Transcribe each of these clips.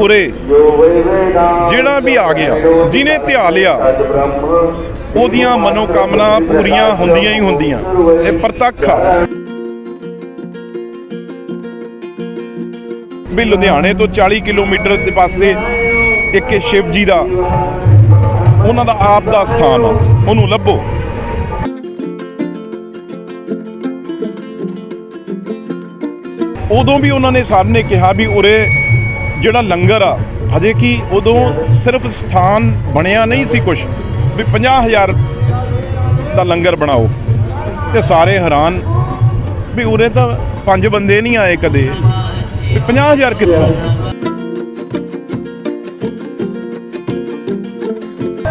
ਉਰੇ। ਜਿਹੜਾ ਵੀ ਆ ਗਿਆ, ਜਿਹਨੇ ਧਿਆ ਲਿਆ, ਉਹਦੀਆਂ ਮਨੋਕਾਮਨਾ ਪੂਰੀਆਂ ਹੁੰਦੀਆਂ ਹੀ ਹੁੰਦੀਆਂ। ਇਹ ਪ੍ਰਤੱਖ ਆ। ਵੀ ਲੁਧਿਆਣੇ ਤੋਂ 40 ਕਿਲੋਮੀਟਰ ਦੇ ਪਾਸੇ ਇੱਕ ਸ਼ਿਵ ਜੀ ਦਾ, ਉਹਨਾਂ ਦਾ ਆਪ ਦਾ ਸਥਾਨ ਆ। ਉਹਨੂੰ ਲੱਭੋ। ਉਦੋਂ ਵੀ ਉਹਨਾਂ ਨੇ ਸਰ ਨੇ ਕਿਹਾ ਵੀ ਉਰੇ ਜਿਹੜਾ ਲੰਗਰ ਆ, ਹਜੇ ਕਿ ਉਦੋਂ ਸਿਰਫ ਸਥਾਨ ਬਣਿਆ ਨਹੀਂ ਸੀ ਕੁਝ ਵੀ 50000 ਦਾ ਲੰਗਰ ਬਣਾਓ। ਤੇ ਸਾਰੇ ਹੈਰਾਨ ਵੀ ਉਰੇ ਤਾਂ ਪੰਜ ਬੰਦੇ ਨਹੀਂ ਆਏ ਕਦੇ। ਵੀ 50000 ਕਿੱਥੋਂ?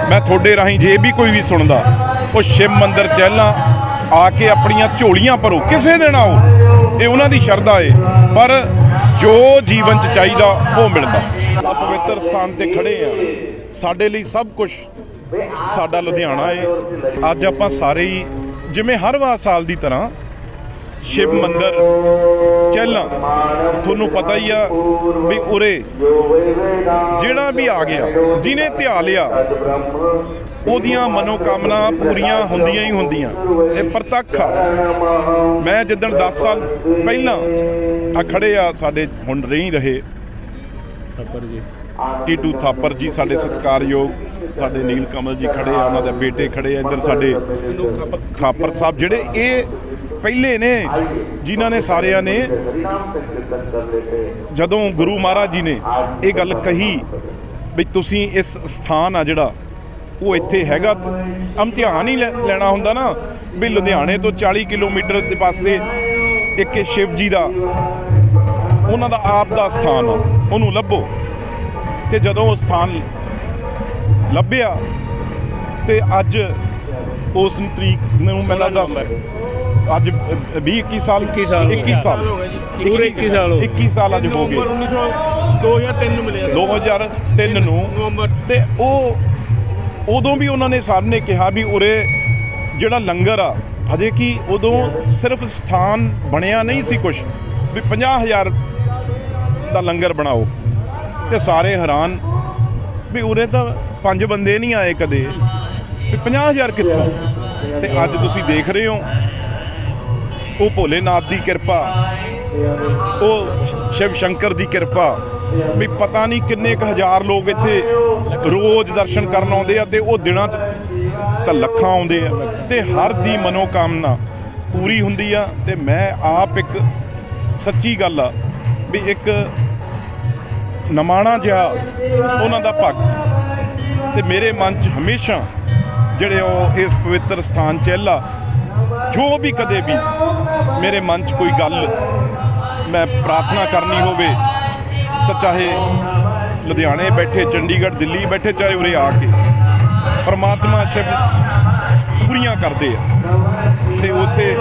ਮੈਂ ਤੁਹਾਡੇ ਰਾਹੀਂ ਜੇ ਵੀ ਕੋਈ ਵੀ ਸੁਣਦਾ, ਉਹ ਸ਼ਿਵ ਮੰਦਰ ਚਹਿਲਾਂ ਆ ਕੇ ਆਪਣੀਆਂ ਝੋਲੀਆਂ ਭਰੋ, ਕਿਸੇ ਦਿਨ ਆਓ ਇਹ ਉਹਨਾਂ ਦੀ ਸ਼ਰਧਾ ਏ। ਪਰ ਜੋ ਜੀਵਨ ਚ ਚਾਹੀਦਾ, ਉਹ ਮਿਲਦਾ। ਆ ਪਵਿੱਤਰ ਸਥਾਨ ਤੇ ਖੜੇ ਆ। ਸਾਡੇ ਲਈ ਸਭ ਕੁਝ ਸਾਡਾ ਲੁਧਿਆਣਾ ਏ। ਅੱਜ ਆਪਾਂ ਸਾਰੇ ਹੀ, ਜਿਵੇਂ ਹਰ ਵਾਰ ਸਾਲ ਦੀ ਤਰ੍ਹਾਂ, ਸ਼ਿਵ ਮੰਦਰ, ਚਹਿਲਾਂ, ਤੁਹਾਨੂੰ ਪਤਾ ਹੀ ਆ ਵੀ ਉਰੇ ਜਿਹੜਾ ਵੀ ਆ ਗਿਆ, ਜਿਹਨੇ ਧਿਆ ਲਿਆ, ਉਹਦੀਆਂ ਮਨੋਕਾਮਨਾ ਪੂਰੀਆਂ ਹੁੰਦੀਆਂ ਹੀ ਹੁੰਦੀਆਂ। ਇਹ ਪ੍ਰਤੱਖ ਆ। ਮੈਂ ਜਿੱਦਣ 10 ਸਾਲ ਪਹਿਲਾਂ ਆ ਖੜੇ ਆ ਸਾਡੇ ਹੁਣ ਨਹੀਂ ਰਹੇ। ਥੱਪੜ ਜੀ। ਟੀਟੂ ਥਾਪਰ ਜੀ ਸਾਡੇ ਸਤਿਕਾਰਯੋਗ ਸਾਡੇ ਨੀਲ ਕਮਲ ਜੀ ਖੜੇ ਆ ਉਹਨਾਂ ਦੇ ਬੇਟੇ ਖੜੇ ਆ ਇੱਧਰ ਸਾਡੇ ਥਾਪਰ ਸਾਹਿਬ ਜਿਹੜੇ ਇਹ ਪਹਿਲੇ ਨੇ ਜਿਨ੍ਹਾਂ ਨੇ ਸਾਰਿਆਂ ਨੇ ਜਦੋਂ ਗੁਰੂ ਮਹਾਰਾਜ ਜੀ ਨੇ ਇਹ ਗੱਲ ਕਹੀ ਵੀ ਤੁਸੀਂ ਇਸ ਸਥਾਨ ਆ ਜਿਹੜਾ ਉਹ ਇੱਥੇ ਹੈਗਾ ਇਮਤਿਹਾਨ ਹੀ ਲੈਣਾ ਹੁੰਦਾ ਨਾ ਵੀ ਲੁਧਿਆਣੇ ਤੋਂ 40 ਕਿਲੋਮੀਟਰ ਦੇ ਪਾਸੇ ਇੱਕ ਸ਼ਿਵ ਜੀ ਦਾ ਉਹਨਾਂ ਦਾ ਆਪ ਦਾ ਸਥਾਨ ਆ ਉਹਨੂੰ ਲੱਭੋ। ਤੇ ਜਦੋਂ ਉਹ ਸਥਾਨ ਲੱਭਿਆ ਤੇ ਅੱਜ ਉਸ ਤਰੀਕ ਨੂੰ ਮੈਨੂੰ ਲੱਗਦਾ ਅੱਜ 20 21 ਸਾਲ 21 ਸਾਲ 21 ਸਾਲ। ਪੂਰੇ 21 ਸਾਲ ਹੋ ਗਏ। 21 ਸਾਲ ਅੱਜ ਹੋ ਗਏ। 1900 2003 ਨੂੰ ਮਿਲਿਆ। 2003 ਨੂੰ। ਨਵੰਬਰ। ਤੇ ਉਹ ਉਦੋਂ ਵੀ ਉਹਨਾਂ ਨੇ ਸਰ ਨੇ ਕਿਹਾ ਵੀ ਉਰੇ ਜਿਹੜਾ ਲੰਗਰ ਆ ਹਜੇ ਕੀ ਉਦੋਂ ਸਿਰਫ ਸਥਾਨ ਬਣਿਆ ਨਹੀਂ ਸੀ ਕੁਝ ਵੀ 50000 ਦਾ ਲੰਗਰ ਬਣਾਓ। ਤੇ ਸਾਰੇ ਹੈਰਾਨ ਵੀ ਉਰੇ ਤਾਂ ਪੰਜ ਬੰਦੇ ਨਹੀਂ ਆਏ ਕਦੇ। ਵੀ 50000 ਕਿੱਥੋਂ? ਤੇ ਅੱਜ ਤੁਸੀਂ ਦੇਖ ਰਹੇ ਹੋ, ਉਹ ਭੋਲੇਨਾਥ ਦੀ ਕਿਰਪਾ, ਉਹ ਸ਼ਿਵ ਸ਼ੰਕਰ ਦੀ ਕਿਰਪਾ, ਵੀ ਪਤਾ ਨਹੀਂ ਕਿੰਨੇ ਕੁ ਹਜ਼ਾਰ ਲੋਕ ਇੱਥੇ ਰੋਜ਼ ਦਰਸ਼ਨ ਕਰਨ ਆਉਂਦੇ ਆ ਤੇ ਉਹ ਦਿਨਾਂ 'ਚ ਤਾਂ ਲੱਖਾਂ ਆਉਂਦੇ ਆ। ਤੇ ਹਰ ਦੀ ਮਨੋਕਾਮਨਾ ਪੂਰੀ ਹੁੰਦੀ ਆ। ਤੇ ਮੈਂ ਆਪ ਇੱਕ ਸੱਚੀ ਗੱਲ ਆ ਵੀ ਇੱਕ ਨਮਾਣਾ ਜਿਹਾ ਉਹਨਾਂ ਦਾ ਭਗਤ ਤੇ ਮੇਰੇ ਮਨ 'ਚ ਹਮੇਸ਼ਾ ਜਿਹੜੇ ਉਹ ਇਸ ਪਵਿੱਤਰ ਸਥਾਨ ਚਹਿਲਾ ਜੋ ਵੀ ਕਦੇ ਵੀ ਮੇਰੇ ਮਨ 'ਚ ਕੋਈ ਗੱਲ ਮੈਂ ਪ੍ਰਾਰਥਨਾ ਕਰਨੀ ਹੋਵੇ, ਤਾਂ ਚਾਹੇ ਲੁਧਿਆਣੇ ਬੈਠੇ, ਚੰਡੀਗੜ੍ਹ, ਦਿੱਲੀ ਬੈਠੇ, ਚਾਹੇ ਉਰੇ ਆ ਕੇ ਪਰਮਾਤਮਾ ਸ਼ਿਵ ਪੂਰੀਆਂ ਕਰਦੇ ਆ। ਤੇ ਉਸੇ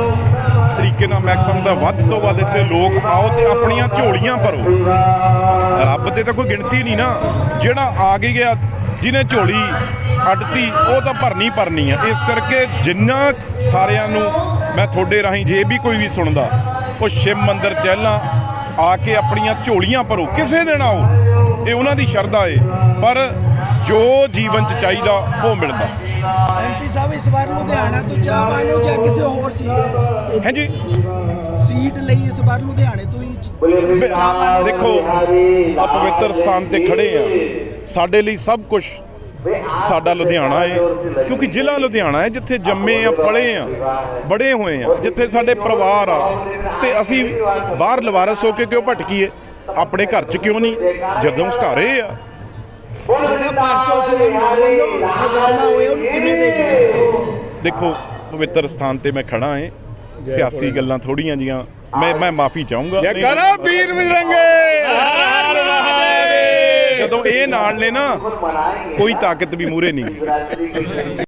ਤਰੀਕੇ ਨਾਲ ਮੈਂ ਦਾ ਵੱਧ ਤੋਂ ਵੱਧ ਇੱਥੇ ਲੋਕ ਆਓ ਤੇ ਆਪਣੀਆਂ ਝੋਲੀਆਂ ਭਰੋ। ਰੱਬ ਤੇ ਤਾਂ ਕੋਈ ਗਿਣਤੀ ਨਹੀਂ ਨਾ। ਜਿਹੜਾ ਆ ਗਈ ਗਿਆ, ਜਿਹਨੇ ਝੋਲੀ ਅੱਡਤੀ, ਉਹ ਤਾਂ ਭਰਨੀ ਭਰਨੀ ਆ। ਇਸ ਕਰਕੇ ਜਿੰਨਾ ਸਾਰਿਆਂ ਨੂੰ ਮੈਂ ਤੁਹਾਡੇ ਰਾਹੀਂ ਜੇ ਵੀ ਕੋਈ ਵੀ ਸੁਣਦਾ, ਉਹ ਸ਼ਿਵ ਮੰਦਰ ਚਹਿਲਾਂ ਆ ਕੇ ਆਪਣੀਆਂ ਝੋਲੀਆਂ ਭਰੋ। ਕਿਸੇ ਦਿਨ ਆਓ, ਇਹ ਉਹਨਾਂ ਦੀ ਸ਼ਰਧਾ ਏ, ਪਰ ਜੋ ਜੀਵਨ ਚ ਚਾਹੀਦਾ, ਉਹ ਮਿਲਦਾ। ਐਮਪੀ ਸਾਹਿਬ ਇਸ ਵਾਰ ਲੁਧਿਆਣਾ ਤੋਂ ਚਾਹਵਾਨ ਹੋ ਜਾਂ ਕਿਸੇ ਹੋਰ ਸੀ ਹਾਂਜੀ। ਸੀਟ ਲਈ ਇਸ ਵਾਰ ਲੁਧਿਆਣੇ ਤੋਂ ਹੀ ਦੇਖੋ ਆ ਪਵਿੱਤਰ ਸਥਾਨ ਤੇ ਖੜੇ ਆ। ਸਾਡੇ ਲਈ ਸਭ ਕੁਝ ਸਾਡਾ ਲੁਧਿਆਣਾ ਏ ਕਿਉਂਕਿ ਜ਼ਿਲ੍ਹਾ ਲੁਧਿਆਣਾ ਹੈ ਜਿੱਥੇ ਜੰਮੇ ਆ ਪਲੇ ਆ ਬੜੇ ਹੋਏ ਆ ਜਿੱਥੇ ਸਾਡੇ ਪਰਿਵਾਰ ਆ। ਤੇ ਅਸੀਂ ਬਾਹਰ ਲਵਾਰਸ ਹੋ ਕੇ ਕਿਉਂ ਭਟਕੀਏ? ਆਪਣੇ ਘਰ 'ਚ ਕਿਉਂ ਨਹੀਂ? ਜਦੋਂ ਘਰੇ ਆ ਜਿਹੜਾ 500 ਸੀ ਵੱਲੋਂ ਹਜ਼ਾਨਾ ਹੋਏ ਉਹਨੂੰ ਕਿਵੇਂ ਦੇਖਦੇ ਦੇਖੋ ਪਵਿੱਤਰ ਸਥਾਨ ਤੇ ਮੈਂ ਖੜਾ ਏ ਸਿਆਸੀ ਗੱਲਾਂ ਥੋੜੀਆਂ ਜੀਆਂ। ਮੈਂ ਮੈਂ ਮਾਫੀ ਚਾਹੂੰਗਾ। ਨਹੀਂ- ਜਕਰਾ ਵੀਰ ਵਿਰੰਗੇ ਜਦੋਂ ਇਹ ਨਾਲ ਨੇ ਨਾ ਕੋਈ ਤਾਕਤ ਵੀ ਮੂਰੇ ਨਹੀਂ।